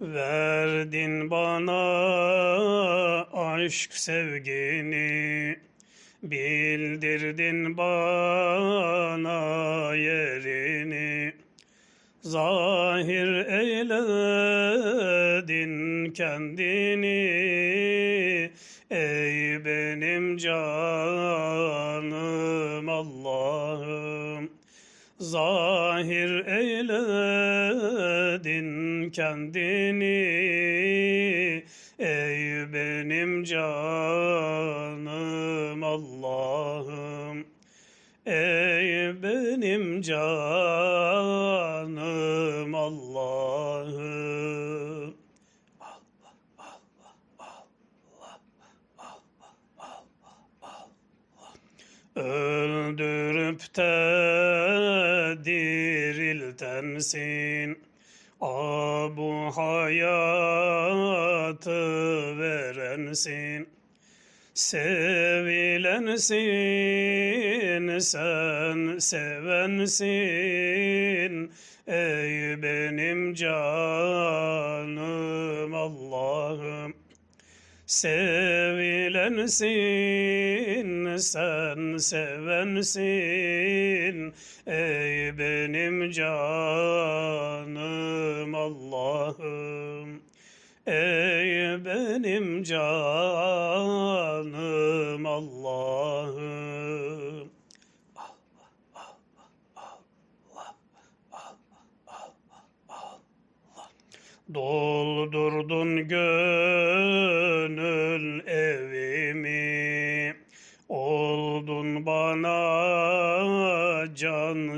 Verdin bana aşk sevgini, bildirdin bana yerini. Zahir eyledin kendini, ey benim canım Allah'ım. Zahir eyledin kendini Ey benim canım Allah'ım. Ey benim canım Allah'ım. Öldürüp de diriltensin. A bu hayatı verensin. Sevilensin, sen sevensin. Ey benim canım Allah'ım. Sevilensin, sen sevensin, ey benim canım Allah'ım. Ey benim canım Allah'ım. Doldurdun gönül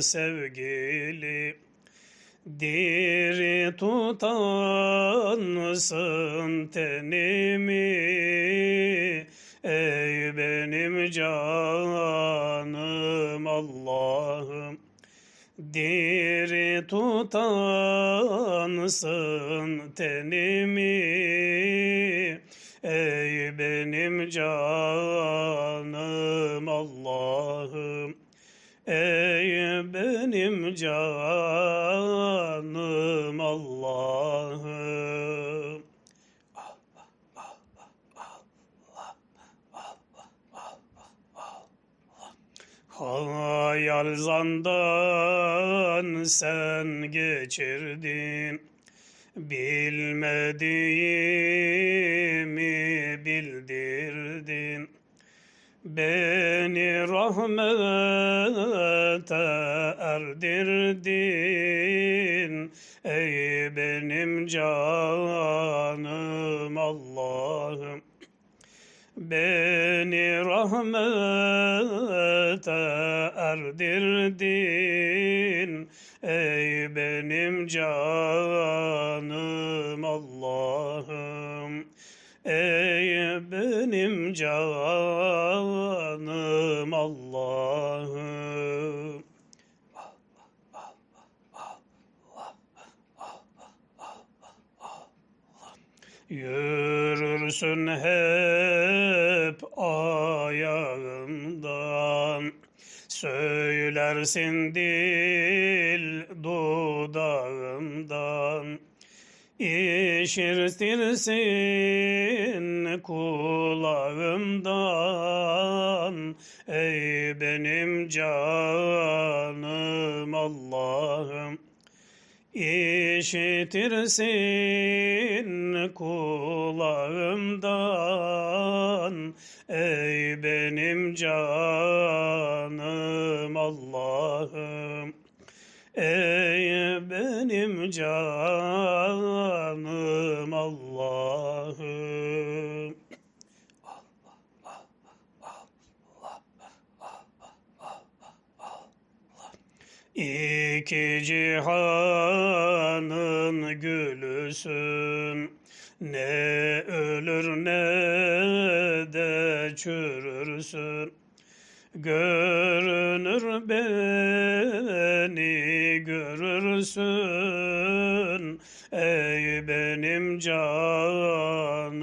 sevgili Diri tutansın tenimi? Ey benim canım Allah'ım Diri tutansın tenimi? Ey benim canım benim canım Allah'ım. Hayal zandan sen geçirdin. Bilmediğimi bildirdin. Beni rahmete erdirdin. Ey benim canım Allah'ım. Beni rahmete erdirdin. Ey benim canım Allah'ım. Ey benim canım Allah'ım Yürürsün hep ayağından Söylersin dil dudağından İşirtirsin kulağımdan. Ey benim canım Allah'ım İşitirsin kulağımdan. Ey benim canım Allah'ım. Ey benim canım Allah'ım İki cihanın gülüsün. Ne ölür ne de çürürsün. Görünür beni görürsün. Ey benim canım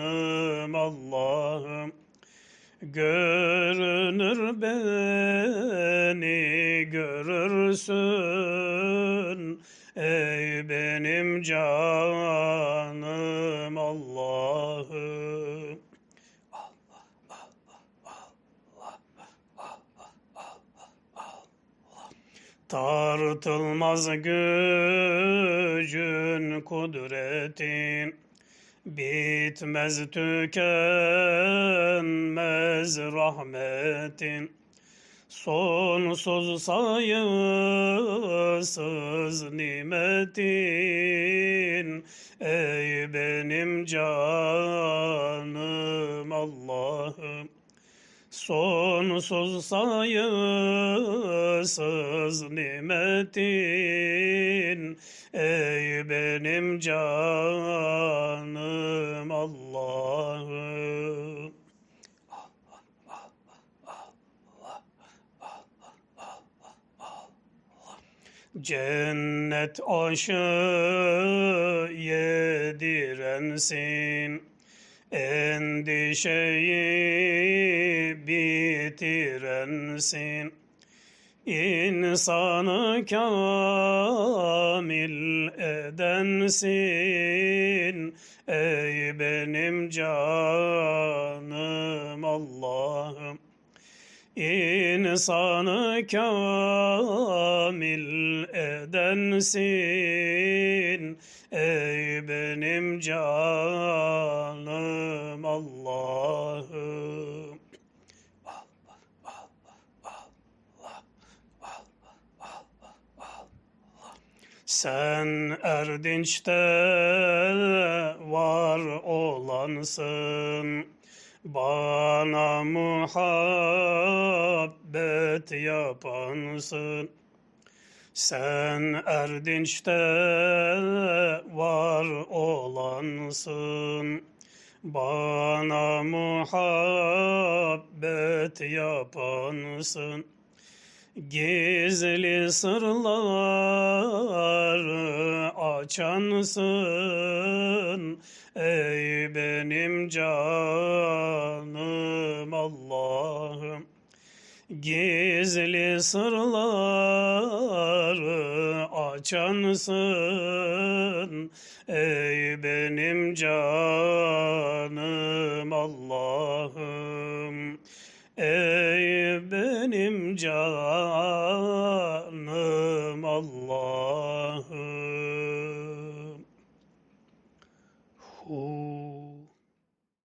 Allah'ım. Görünür beni canım Allah'ım. Tartılmaz gücün, kudretin, bitmez tükenmez rahmetin, sonsuz sayısız nimetin, ey benim canım Allah'ım. Sonsuz sayısız nimetin. Ey benim canım Allah'ım Cennet aşı yedirensin. Endişeyi bitirensin. İnsanı kamil edensin. Ey benim canım Allah'ım İnsanı kamil edensin. Ey benim canım Allah'ım. Sen erdinçte var olansın bana muhabbet yapansın. Sen erdinçte var olansın. Bana muhabbet yapansın. Gizli sırları açansın Ey benim canım Allah'ım. Gizli sırları açansın Ey benim canım Allah'ım Ey benim canım Allah'ım.